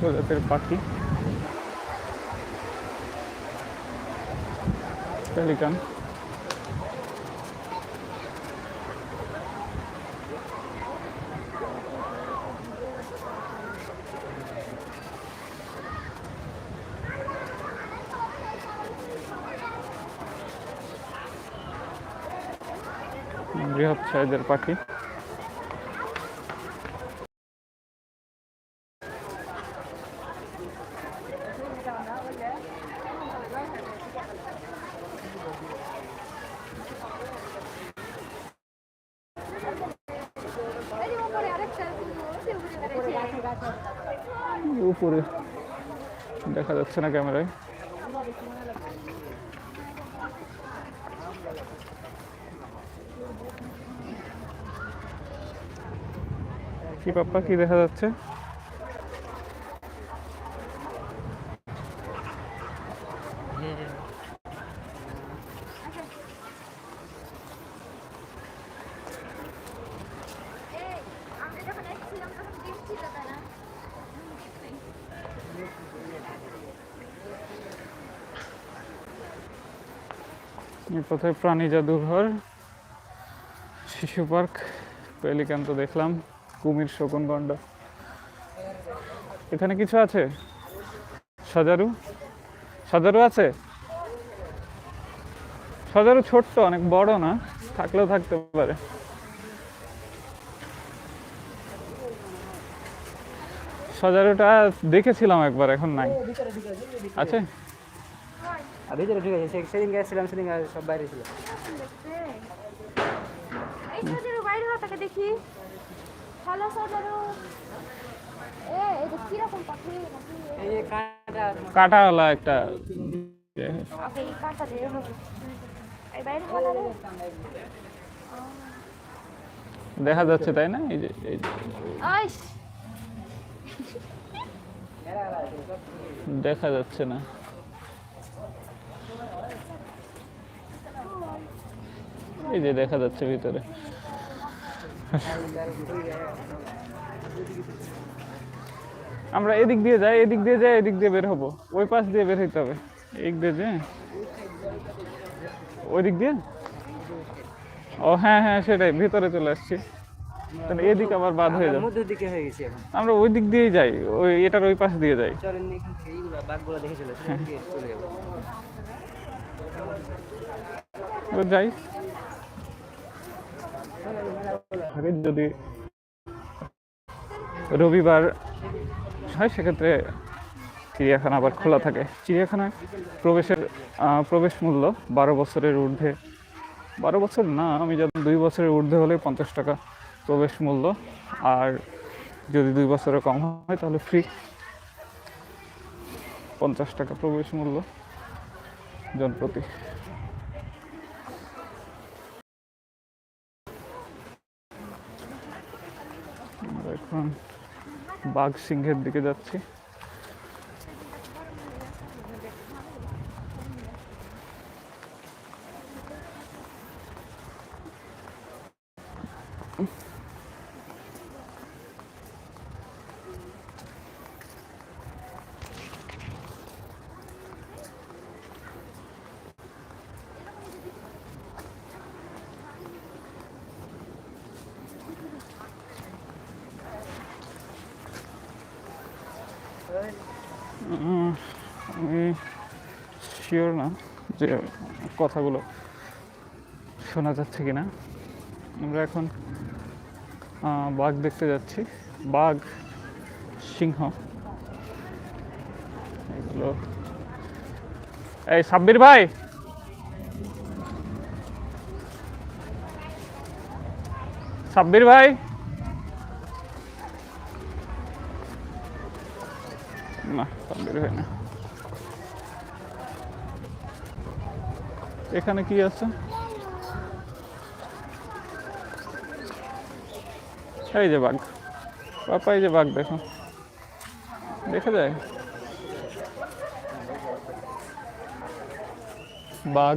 প্রজাতির পাখি পেলিকান বৃহৎ সাইজের পাখি। উপরে। দেখা যাচ্ছে না ক্যামেরায়। কি পাপ্পা কি দেখা যাচ্ছে? এই আমরা যখন এসেছিলাম তখন ডিম ছিল তাই না এই কোথায় প্রাণী জাদুঘর শিশু পার্ক পেলিকান তো দেখলাম কুমির শকুন গন্ডা। এখানে কিছু আছে? সাজারু? সাজারু আছে? সাজারু ছোট্ট অনেক বড় না? থাকলেও থাকতে পারে। সাজারুটা দেখেছিলাম একবার এখন নাই। আছে? আর ভিতরে ঢুকে গেছে সেদিন গেছিলাম সেদিন সব বাইরে ছিল বাইরে হাতাকে দেখি হ্যালো কাঁটা একটা ওকে এই কাঁটা দিয়ে হবে এই বাইরে হলো রে দেখা যাচ্ছে তাই না এই যে এই যে আইস দেখা যাচ্ছে না এই যে দেখা যাচ্ছে ভিতরে। আমরা এদিক দিয়ে যাই এদিক দিয়ে যাই এদিক দিয়ে বের হব। ওই পাশ দিয়ে বের হইতে হবে। এদিক দিয়ে যে? ওই দিক দিয়ে? ও হ্যাঁ হ্যাঁ সেটাই ভিতরে চলে আসছি। তাহলে এদিক আবার বাদ হয়ে যাবে। দিকে হয়ে গেছি এখন। আমরা ওই দিক দিয়েই যাই ওই এটার ওই পাশ দিয়ে যাই। চলেন এখান থেকে বাঘগুলো দেখে চলে যাব। যাই। আগে যদি রবিবার হয়, সেক্ষেত্রে চিড়িয়াখানা আবার খোলা থাকে। চিড়িয়াখানায় প্রবেশের প্রবেশ মূল্য বারো বছরের ঊর্ধ্বে। বারো বছর না, আমি যখন দুই বছরের ঊর্ধ্বে হলে পঞ্চাশ টাকা প্রবেশ মূল্য। আর যদি দুই বছরের কম হয়, তাহলে ফ্রি পঞ্চাশ টাকা প্রবেশ মূল্য জন এখন বাঘ সিংহের দিকে যাচ্ছি। আমি শিওর না যে কথাগুলো শোনা যাচ্ছে কি না আমরা এখন বাঘ দেখতে যাচ্ছি। বাঘ, সিংহ। এগুলো। এই সাব্বির ভাই! সাব্বির ভাই! না না। এখানে কি আছে? এই যে বাঘ। পাপা এই যে বাঘ দেখো। দেখা যায়? বাঘ।